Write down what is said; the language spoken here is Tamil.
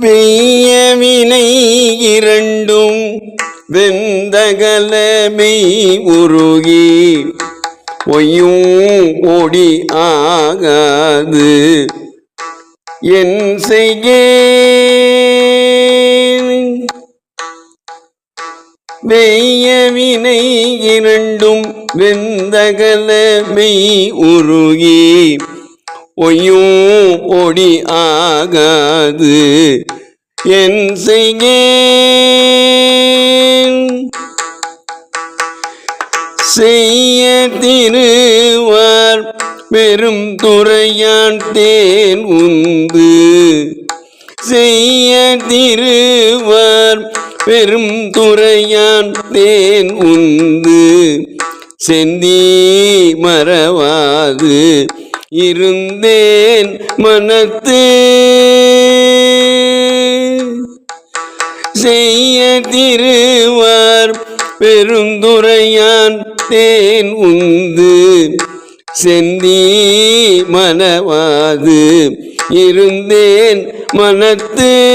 வெய்யவினை இரண்டும் வெந்தகல மெய் உருகி ஒய்யும் ஓடி ஆகாது. என் செய்கேன் வெய்யவினை இரண்டும் வெந்தகல மெய் உருகி ஒயும் ஒடி ஆகாது. என் செய்கேன் செய்ய திருவார் பெரும் துறையான் தேன் உந்து செய்ய திருவார் பெரும் துறையான் தேன் உந்து செந்தி மறவாது. இருந்தேன் மனத்து. செய்ய திருவார் பெருந்துரையான் தேன் உந்து. செந்தி மனவாது. இருந்தேன் மனத்து.